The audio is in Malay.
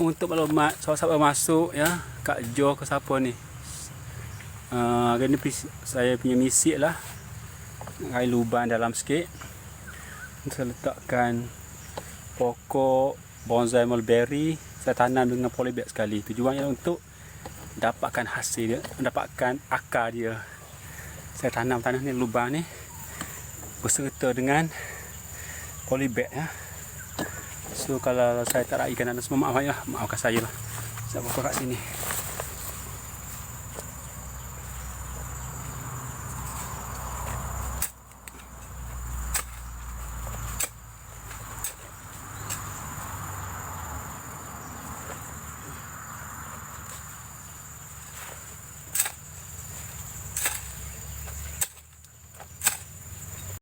untuk maklumat sahabat-sahabat masuk ya Kak Jo ke siapa ni. Uh, ni saya punya misi lah. Air lubang dalam sikit. Saya letakkan Pokok Bonsai mulberry. Saya tanam dengan polybag sekali. Tujuannya untuk Dapatkan hasil dia Mendapatkan akar dia. Saya tanam tanah ni lubang ni Berserta dengan Polybag ya So kalau saya tak raikan anda semua maaf ya Maafkan saya lah. Saya buka kat sini